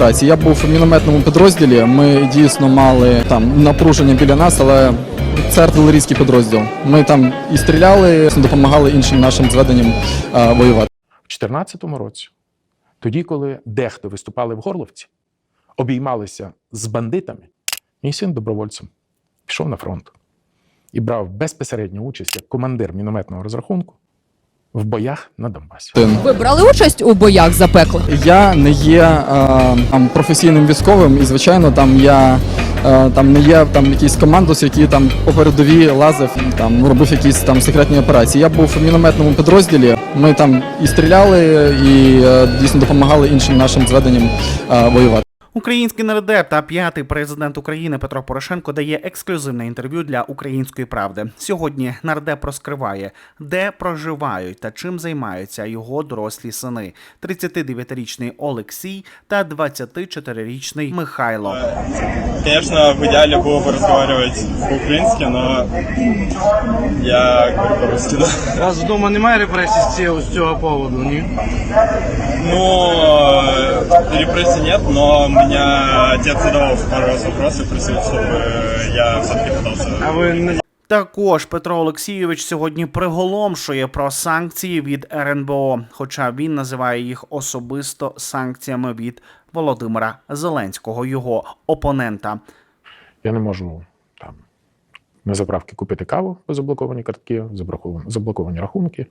Я був у мінометному підрозділі. Ми дійсно мали там напруження біля нас, але це артилерійський підрозділ. Ми там і стріляли, допомагали іншим нашим зведенням е, воювати. У 2014 році, тоді, коли дехто виступали в Горловці, обіймалися з бандитами, мій син добровольцем пішов на фронт і брав безпосередню участь як командир мінометного розрахунку в боях на Донбасі. Ви брали участь у боях за пекло? Я не є е, там професійним військовим, і звичайно, там я е, там не є там якийсь командос, який там по передовій лазив там робив якісь там секретні операції. Я був у мінометному підрозділі. Ми там і стріляли, і е, дійсно допомагали іншим нашим зведенням е, воювати. Український нардеп та п'ятий президент України Петро Порошенко дає ексклюзивне інтерв'ю для української правди. Сьогодні нардеп розкриває, де проживають та чим займаються його дорослі сини: 39-річний Олексій та 24-річний Михайло. Конечно, в идеале было бы разговаривать по-украински, но я говорю по-русски, да. Раз вдома немає репресій з цього, з цього поводу, ні? Ну, э, репрессий нет, но меня отец задавал пару раз вопросы, просил, чтобы я все-таки пытался А ви не Також Петро Олексійович сьогодні приголомшує про санкції від РНБО, хоча він називає їх особисто санкціями від Володимира Зеленського, його опонента. Я не можу там на заправки купити каву заблоковані картки, заблоковані, рахунки,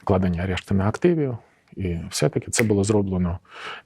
накладені арешти на активів. І все-таки це було зроблено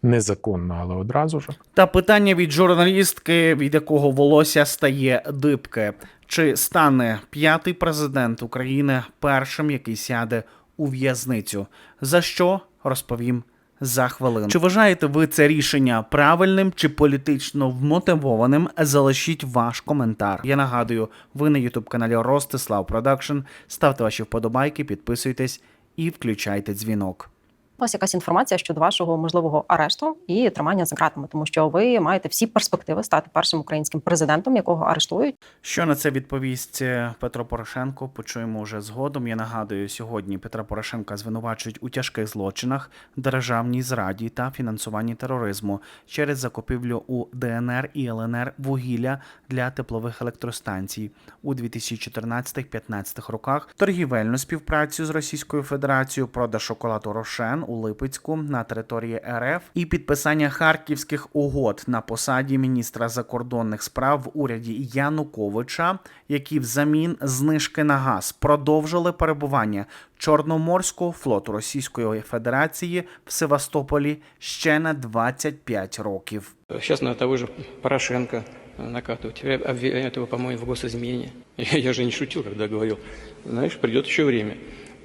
незаконно, але одразу ж. Та питання від журналістки, від якого волосся стає дибке. Чи стане п'ятий президент України першим, який сяде у в'язницю? За що розповім за хвилину. Чи вважаєте ви це рішення правильним чи політично вмотивованим? Залишіть ваш коментар. Я нагадую, ви на ютуб каналі Ростислав Продакшн. Ставте ваші вподобайки, підписуйтесь і включайте дзвінок. Вас якась інформація щодо вашого можливого арешту і тримання за ґратами, тому що ви маєте всі перспективи стати першим українським президентом, якого арештують. Що на це відповість е, Петро Порошенко? Почуємо вже згодом. Я нагадую, сьогодні Петра Порошенка звинувачують у тяжких злочинах, державній зраді та фінансуванні тероризму через закупівлю у ДНР і ЛНР вугілля для теплових електростанцій у 2014-15 роках, торгівельну співпрацю з Російською Федерацією, продаж шоколаду Рошен у Липецьку на території РФ і підписання харківських угод на посаді міністра закордонних справ в уряді Януковича, які взамін знижки на газ продовжили перебування Чорноморського флоту Російської Федерації в Севастополі ще на 25 років. Сейчас на того же Порошенко накатывают. Тебя обвиняют его, по-моему, в госизмене. Я, я же не шутил, когда говорил. Знаешь, придет еще время.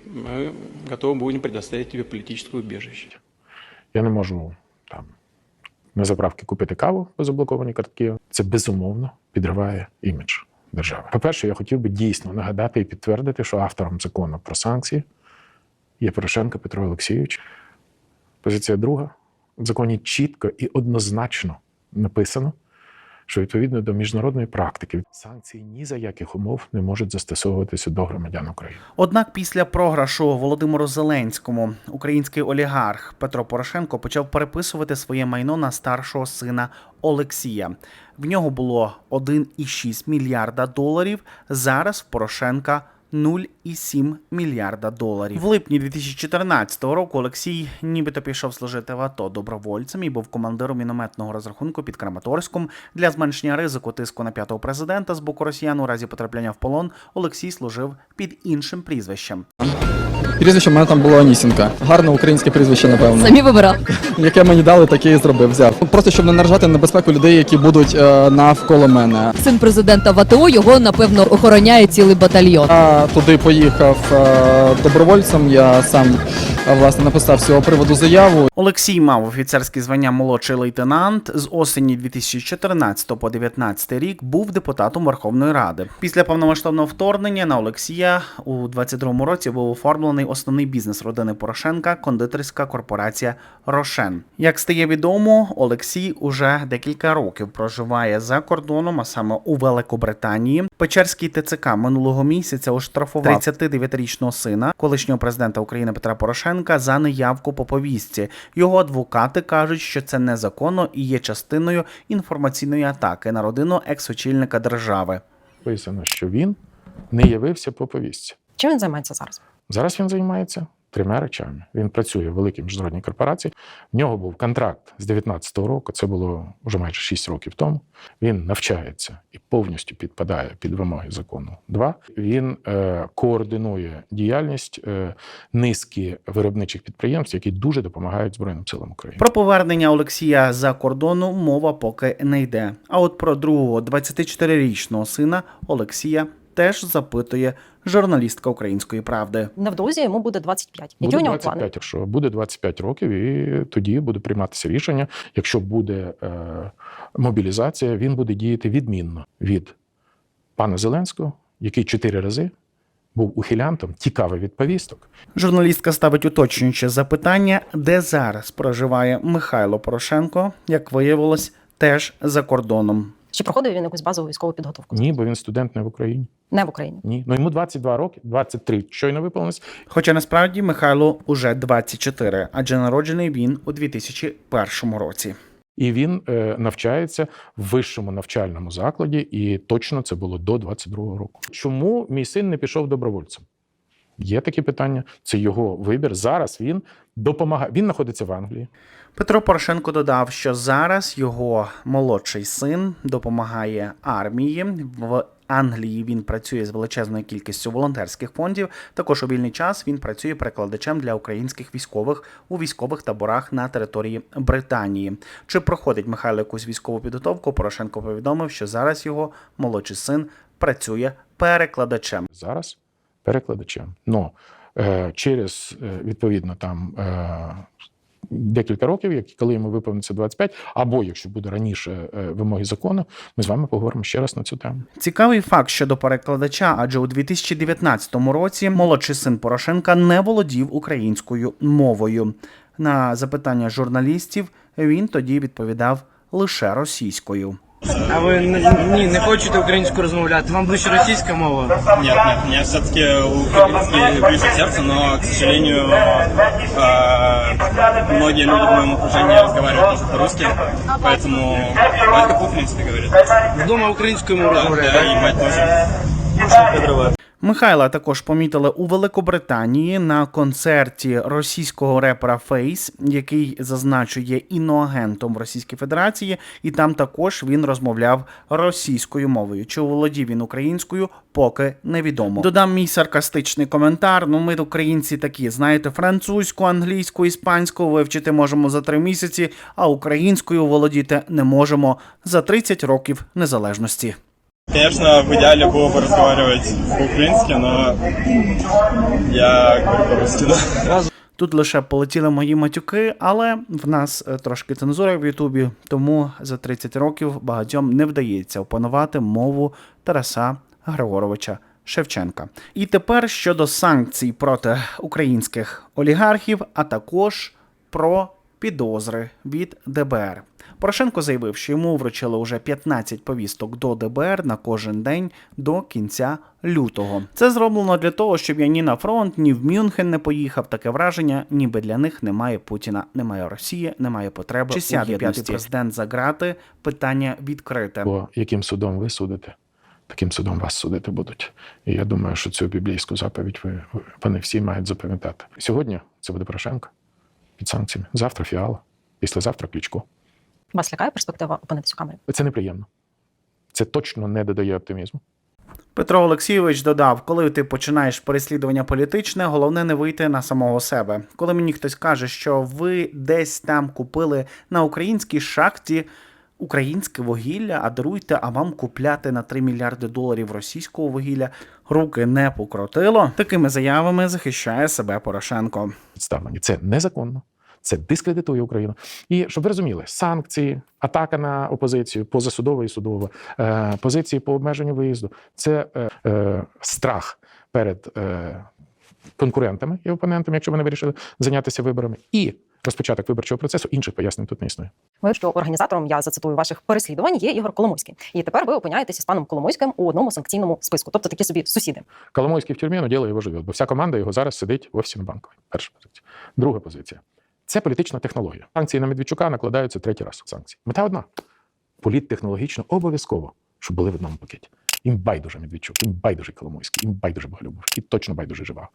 Мы готовы будем предоставить тебе политическое убежище. Я не можу там на заправки купити каву заблоковані картки. Це безумовно підриває імідж держави. По-перше, я хотів би дійсно нагадати і підтвердити, що автором закону про санкції є Порошенко Петро Олексійович. Позиція друга. В законі чітко і однозначно написано, що відповідно до міжнародної практики санкції ні за яких умов не можуть застосовуватися до громадян України. Однак після програшу Володимиру Зеленському український олігарх Петро Порошенко почав переписувати своє майно на старшого сина Олексія. В нього було 1,6 мільярда доларів. Зараз Порошенка 0,7 мільярда доларів. В липні 2014 року Олексій нібито пішов служити в АТО добровольцем і був командиром мінометного розрахунку під Краматорськом. Для зменшення ризику тиску на п'ятого президента з боку росіян у разі потрапляння в полон Олексій служив під іншим прізвищем. Прізвище в мене там було Анісінка. Гарне українське прізвище, напевно. Самі вибирали. Яке мені дали, таке і зробив. Взяв. Просто щоб не наражати на безпеку людей, які будуть е, навколо мене. Син президента в АТО його напевно охороняє цілий батальйон. Я туди поїхав е, добровольцем. Я сам е, власне написав з цього приводу заяву. Олексій мав офіцерське звання молодший лейтенант. З осені 2014 по 2019 рік був депутатом Верховної Ради. Після повномасштабного вторгнення на Олексія у 22 році був оформлений основний бізнес родини Порошенка кондитерська корпорація Рошен. Як стає відомо, Олексій уже декілька років проживає за кордоном, а саме у Великобританії. Печерський ТЦК минулого місяця оштрафував 39-річного сина колишнього президента України Петра Порошенка за неявку по повістці. Його адвокати кажуть, що це незаконно і є частиною інформаційної атаки на родину екс-очільника держави. Вияснено, що він не явився по повістці. Чим він займається зараз? Зараз він займається трьома речами. Він працює в великій міжнародній корпорації. В нього був контракт з 19-го року. Це було вже майже 6 років тому. Він навчається і повністю підпадає під вимоги закону. Два він е, координує діяльність е, низки виробничих підприємств, які дуже допомагають Збройним силам України. Про повернення Олексія за кордону мова поки не йде. А от про другого 24-річного сина Олексія теж запитує журналістка Української правди. Невдовзі йому буде 25. Які Буде у нього 25, плани? якщо буде 25 років, і тоді буде прийматися рішення. Якщо буде е, мобілізація, він буде діяти відмінно від пана Зеленського, який чотири рази був ухилянтом, тікав від повісток. Журналістка ставить уточнююче запитання, де зараз проживає Михайло Порошенко, як виявилось, теж за кордоном. Чи проходив він якусь базову військову підготовку? Ні, бо він студент не в Україні. Не в Україні. Ні. Ну йому 22 роки, 23 щойно виповнилось. Хоча насправді Михайло уже 24, адже народжений він у 2001 році. І він е, навчається в вищому навчальному закладі, і точно це було до 22-го року. Чому мій син не пішов добровольцем? Є такі питання, це його вибір. Зараз він допомагає. Він знаходиться в Англії. Петро Порошенко додав, що зараз його молодший син допомагає армії. В Англії він працює з величезною кількістю волонтерських фондів. Також у вільний час він працює перекладачем для українських військових у військових таборах на території Британії. Чи проходить Михайло якусь військову підготовку? Порошенко повідомив, що зараз його молодший син працює перекладачем. Зараз перекладачем. Но е, через е, відповідно там. Е, Декілька років, як коли йому виповниться 25, або якщо буде раніше е, вимоги закону, ми з вами поговоримо ще раз на цю тему. Цікавий факт щодо перекладача, адже у 2019 році молодший син Порошенка не володів українською мовою. На запитання журналістів він тоді відповідав лише російською. А ви ні, не хочете українською розмовляти? Вам ближче російська мова? Нет, нет, мне все-таки украинский ближе серце, але, но, к сожалению, э, многие люди в моем окружении разговаривают тоже по-русски, поэтому батька по-украински говорит. Вдома українською мовою Да, розмовляєте? и мать тоже. Михайла також помітили у Великобританії на концерті російського репера Фейс, який зазначу є іноагентом в Російській Федерації, і там також він розмовляв російською мовою. Чи володів він українською, поки невідомо. Додам мій саркастичний коментар. Ну, ми українці такі, знаєте, французьку, англійську, іспанську вивчити можемо за три місяці, а українською володіти не можемо за 30 років незалежності. Конечно, в идеале было бы разговаривать по-украински, но я говорю по-русски, да. Тут лише полетіли мої матюки, але в нас е, трошки цензура в Ютубі, тому за 30 років багатьом не вдається опанувати мову Тараса Григоровича Шевченка. І тепер щодо санкцій проти українських олігархів, а також про підозри від ДБР. Порошенко заявив, що йому вручили уже 15 повісток до ДБР на кожен день до кінця лютого. Це зроблено для того, щоб я ні на фронт, ні в Мюнхен не поїхав. Таке враження, ніби для них немає Путіна, немає Росії, немає потреби. Чи сяде п'ятий президент за грати? Питання відкрите. Бо яким судом ви судите, таким судом вас судити будуть. І я думаю, що цю біблійську заповідь ви, вони всі мають запам'ятати. Сьогодні це буде Порошенко під санкціями. Завтра фіала, післязавтра Кличко. Вас лякає перспектива опинитися у камері? Це неприємно. Це точно не додає оптимізму. Петро Олексійович додав: коли ти починаєш переслідування політичне, головне не вийти на самого себе. Коли мені хтось каже, що ви десь там купили на українській шахті українське вугілля, а даруйте, а вам купляти на 3 мільярди доларів російського вугілля, руки не покрутило. Такими заявами захищає себе Порошенко. Представлені. Це незаконно. Це дискредитує Україну. І щоб ви розуміли, санкції, атака на опозицію, позасудова і судова, е, позиції по обмеженню виїзду це е, е, страх перед конкурентами і опонентами, якщо вони вирішили зайнятися виборами, і розпочаток виборчого процесу інших пояснень тут не існує. Ви що організатором я зацитую ваших переслідувань є Ігор Коломойський, і тепер ви опиняєтеся з паном Коломойським у одному санкційному списку, тобто такі собі сусіди. Коломойський в тюрмі, ну діло його живе, бо вся команда його зараз сидить в офісі на банковій. Перша позиція. Друга позиція. Це політична технологія. Санкції на Медведчука накладаються третій раз. Санкції. Мета одна: політтехнологічно обов'язково, щоб були в одному пакеті. Їм байдуже Медведчук, їм байдуже Коломойський, їм байдуже Боголюбов, і точно байдуже жива.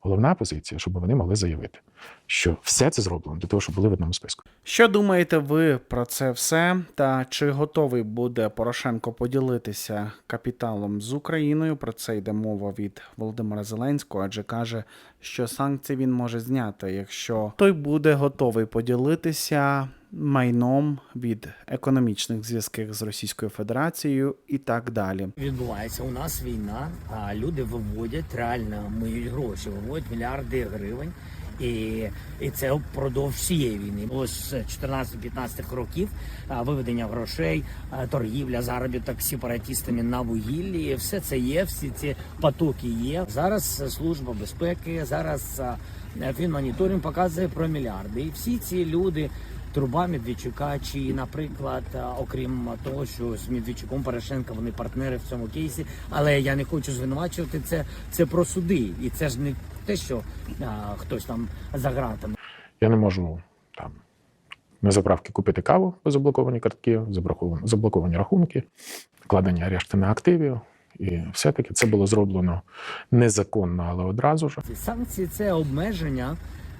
Головна позиція, щоб вони могли заявити, що все це зроблено для того, щоб були в одному списку. Що думаєте ви про це все? Та чи готовий буде Порошенко поділитися капіталом з Україною? Про це йде мова від Володимира Зеленського, адже каже, що санкції він може зняти, якщо той буде готовий поділитися майном від економічних зв'язків з Російською Федерацією і так далі. Відбувається у нас війна, а люди виводять реально миють гроші, виводять мільярди гривень. І, і це впродовж всієї війни. Ось з 14-15 років виведення грошей, торгівля, заробіток сепаратистами на вугіллі. Все це є, всі ці потоки є. Зараз служба безпеки, зараз фінмоніторинг показує про мільярди. І всі ці люди. Труба Медведчука, чи, наприклад, окрім того, що з Медведчуком Порошенка вони партнери в цьому кейсі, але я не хочу звинувачувати це. Це про суди, і це ж не те, що а, хтось там за гратами. Я не можу там на заправки купити каву по заблоковані картки, заблоковані, заблоковані рахунки, вкладені арешти на активів. І все-таки це було зроблено незаконно, але одразу ж. Санкції це обмеження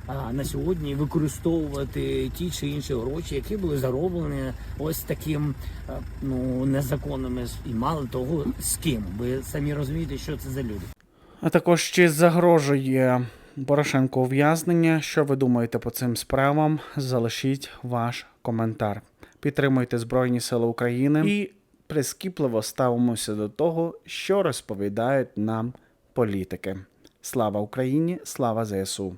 на сьогодні використовувати ті чи інші гроші, які були зароблені ось таким ну незаконними і мало того з ким. Ви самі розумієте, що це за люди. А також чи загрожує Порошенко ув'язнення? Що ви думаєте по цим справам? Залишіть ваш коментар. Підтримуйте Збройні Сили України і прискіпливо ставимося до того, що розповідають нам політики. Слава Україні! Слава ЗСУ!